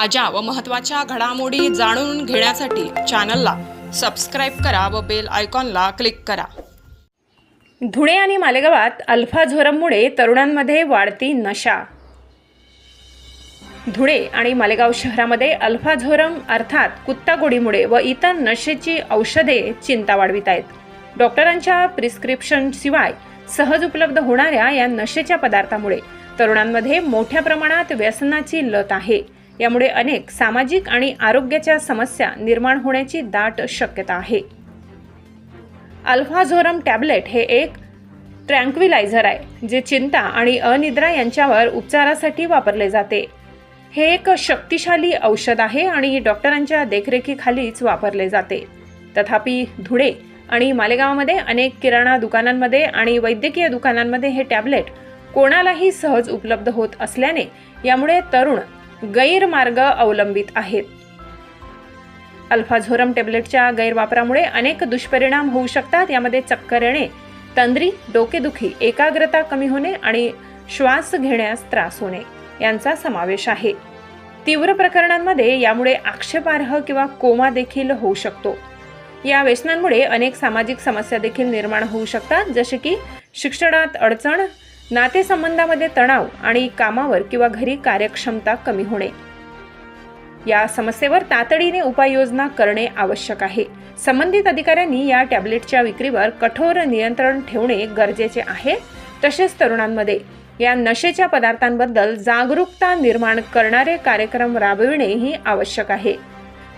ताज्या व महत्त्वाच्या घडामोडी जाणून घेण्यासाठी चॅनलला सबस्क्राईब करा व बेल आयकॉनला क्लिक करा. धुळे आणि मालेगावात अल्फा झोरममुळे तरुणांमध्ये वाढती नशा. धुळे आणि मालेगाव शहरामध्ये अल्फा झोरम अर्थात कुत्तागोडीमुळे व इतर नशेची औषधे चिंता वाढवित आहेत. डॉक्टरांच्या प्रिस्क्रिप्शनशिवाय सहज उपलब्ध होणाऱ्या या नशेच्या पदार्थामुळे तरुणांमध्ये मोठ्या प्रमाणात व्यसनाची लत आहे. यामुळे अनेक सामाजिक आणि आरोग्याच्या समस्या निर्माण होण्याची दाट शक्यता आहे. अल्फाझोरम टॅबलेट हे एक ट्रँक्विलायझर आहे जे चिंता आणि अनिद्रा यांच्यावर उपचारासाठी वापरले जाते. हे एक शक्तिशाली औषध आहे आणि डॉक्टरांच्या देखरेखीखालीच वापरले जाते. तथापि धुळे आणि मालेगावमध्ये अनेक किराणा दुकानांमध्ये आणि वैद्यकीय दुकानांमध्ये हे टॅबलेट कोणालाही सहज उपलब्ध होत असल्याने यामुळे तरुण गैरमार्ग अवलंबित आहेत. अल्फाझोरम टॅबलेटच्या गैरवापरामुळे अनेक दुष्परिणाम होऊ शकतात. यामध्ये चक्कर येणे तंद्री डोकेदुखी एकाग्रता कमी होणे आणि श्वास घेण्यास त्रास होणे यांचा समावेश आहे. तीव्र प्रकरणांमध्ये यामुळे आक्षेपार्ह किंवा कोमा देखील होऊ शकतो. या व्यसनांमुळे अनेक सामाजिक समस्या देखील निर्माण होऊ शकतात. जसे की शिक्षणात अडचण नातेसंबंधामध्ये तणाव आणि कामावर किंवा घरी कार्यक्षमता कमी होणे. या समस्येवर तातडीने उपाययोजना करणे आवश्यक आहे. संबंधित अधिकाऱ्यांनी या टॅबलेटच्या विक्रीवर कठोर नियंत्रण ठेवणे गरजेचे आहे. तसेच तरुणांमध्ये या नशेच्या पदार्थांबद्दल जागरूकता निर्माण करणारे कार्यक्रम राबविणेही आवश्यक आहे.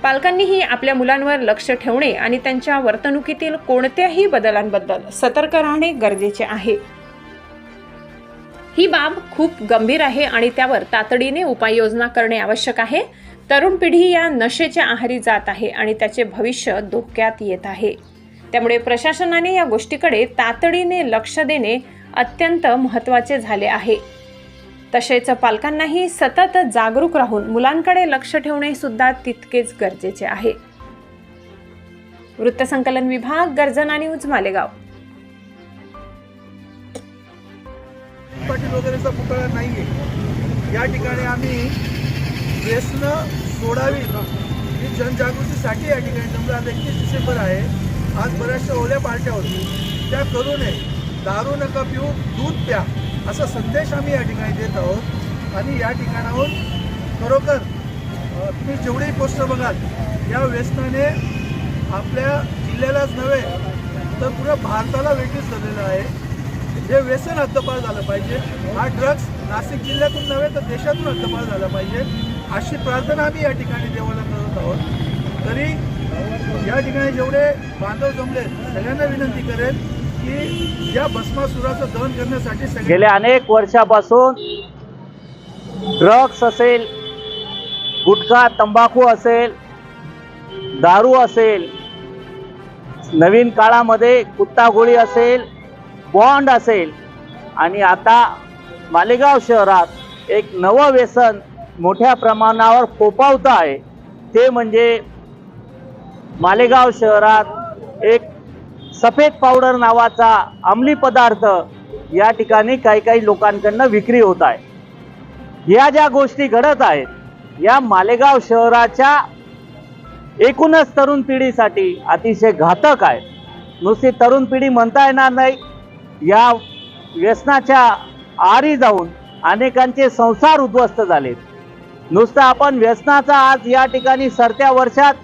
पालकांनीही आपल्या मुलांवर लक्ष ठेवणे आणि त्यांच्या वर्तणुकीतील कोणत्याही बदलांबद्दल सतर्क राहणे गरजेचे आहे. ही बाब खूप गंभीर आहे आणि त्यावर तातडीने उपाययोजना करणे आवश्यक आहे. तरुण पिढी या नशेच्या आहारी जात आहे आणि त्याचे भविष्य धोक्यात येत आहे. त्यामुळे प्रशासनाने या गोष्टीकडे तातडीने लक्ष देणे अत्यंत महत्त्वाचे झाले आहे. तसेच पालकांनाही सतत जागरूक राहून मुलांकडे लक्ष ठेवणे सुद्धा तितकेच गरजेचे आहे. वृत्तसंकलन विभाग गर्जना न्यूज मालेगाव. पाटील वगैरेचा पुतळा आहे या ठिकाणी आम्ही व्यसनं सोडावी ही जनजागृतीसाठी या ठिकाणी समजा आज एकतीस डिसेंबर आहे. आज बऱ्याचशा ओल्या पार्ट्या होती त्या करू नये. दारू नका पिऊ दूध प्या असा संदेश आम्ही या ठिकाणी देत आहोत. आणि या ठिकाणाहून खरोखर तुम्ही जेवढी गोष्ट बघाल या व्यसनाने आपल्या जिल्ह्यालाच नव्हे तर पुऱ्या भारताला वेगळीच झालेलं आहे. हे व्यसन हद्दपार झालं पाहिजे. हा ड्रग्स नाशिक जिल्ह्यातून नव्हे तर देशातून हद्दपार झाला पाहिजे. अशी प्रार्थना आम्ही या ठिकाणी देवाला करत आहोत. तरी या ठिकाणी जेवढे बांधव जमले सगळ्यांना विनंती करेल की या भस्मासुराचं दहन करण्यासाठी गेल्या अनेक वर्षापासून ड्रग्स असेल गुटखा तंबाखू असेल दारू असेल नवीन काळामध्ये कुत्तागोळी असेल बॉन्ड असेल. आणि आता मालेगाव शहरात एक नवं व्यसन मोठ्या प्रमाणावर फोपावतं आहे. ते म्हणजे मालेगाव शहरात एक सफेद पावडर नावाचा अंमली पदार्थ या ठिकाणी काही काही लोकांकडनं विक्री होत आहे. या ज्या गोष्टी घडत आहेत या मालेगाव शहराच्या एकूणच तरुण पिढीसाठी अतिशय घातक आहे नुसती तरुण पिढी म्हणता येणार नाही या व्यसनाच्या आरी जाऊन अनेकांचे संसार उद्ध्वस्त झालेत नुसतं आपण व्यसनाचा आज या ठिकाणी सरत्या वर्षात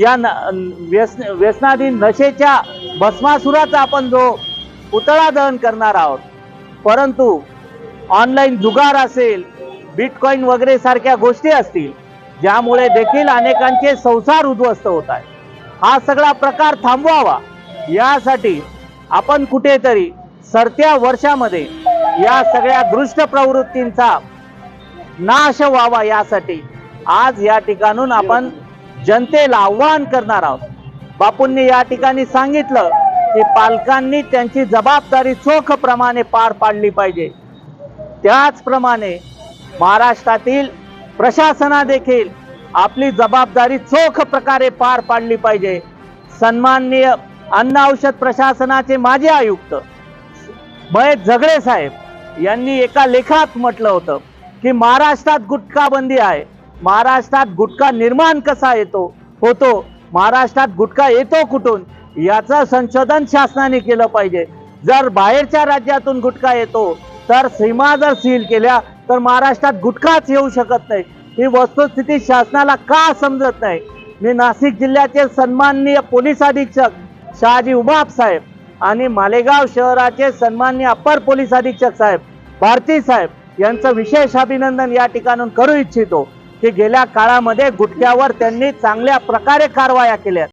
या न व्यसन व्यसनाधीन नशेच्या भस्मासुराचा आपण जो पुतळा दहन करणार आहोत. परंतु ऑनलाईन जुगार असेल बिटकॉईन वगैरे सारख्या गोष्टी असतील ज्यामुळे देखील अनेकांचे संसार उद्ध्वस्त होत आहे हा सगळा प्रकार थांबवावा. यासाठी आपण कुठेतरी सरत्या वर्षामध्ये या सगळ्या दृष्ट प्रवृत्तींचा नाश व्हावा यासाठी आज या ठिकाणून आपण जनतेला आव्हान करणार आहोत. बापूंनी या ठिकाणी सांगितलं की पालकांनी त्यांची जबाबदारी चोख प्रमाणे पार पाडली पाहिजे. त्याचप्रमाणे महाराष्ट्रातील प्रशासना देखील आपली जबाबदारी चोख प्रकारे पार पाडली पाहिजे. सन्माननीय अन्न औषध प्रशासनाचे माजी आयुक्त महेश झगडे साहेब यांनी एका लेखात म्हटलं होतं की महाराष्ट्रात गुटखा बंदी आहे. महाराष्ट्रात गुटखा निर्माण कसा येतो होतो? महाराष्ट्रात गुटखा येतो कुठून? याचं संशोधन शासनाने केलं पाहिजे. जर बाहेरच्या राज्यातून गुटखा येतो तर सीमा जर सील केल्या तर महाराष्ट्रात गुटखाच येऊ शकत नाही. ही वस्तुस्थिती शासनाला का समजत नाही? मी नाशिक जिल्ह्याचे सन्माननीय पोलीस अधीक्षक शहाजी उमाप साहेब आणि मालेगाव शहराचे सन्मान्य अप्पर पोलीस अधीक्षक साहेब भारती साहेब यांचं विशेष अभिनंदन या ठिकाणून करू इच्छितो की गेल्या काळामध्ये गुटख्यावर त्यांनी चांगल्या प्रकारे कारवाया केल्या.